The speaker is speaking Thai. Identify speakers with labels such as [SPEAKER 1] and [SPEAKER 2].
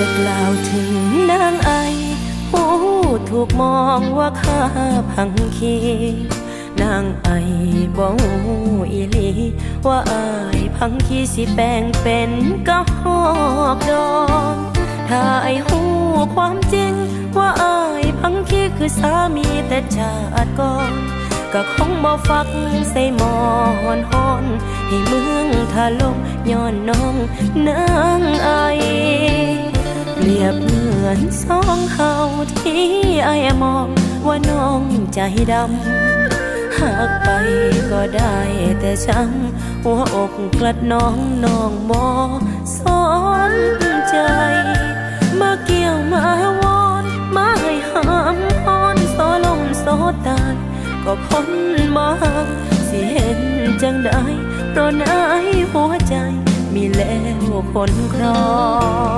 [SPEAKER 1] จะกล่าวถึงนางไอผู้ถูกมองว่าข้าพังคี นางไอบ่ฮู้อีหลี ว่าอายพังคีสิแปลงเป็นกะหอกดอนถ้าไอฮู้ความจริง ว่าอายพังคีคือสามีแต่ชาติก่อนก็คงบ่ฟักใส่หมอนฮอน ให้เมืองถล่มย้อนน้องนางไอ รียบเหมือนสองเฮาที่ไอายมองว่าน้องใจดำหากไปก็ได้แต่ช้ำหัวอกกลัดน้องน้องบอสนใจ มาเกี่ยวมาวอนมาให้หามพอนโซลมโซตาก็คนบาสิเห็นจังได้เพราะนายหัวใจมีแล้วคนครอง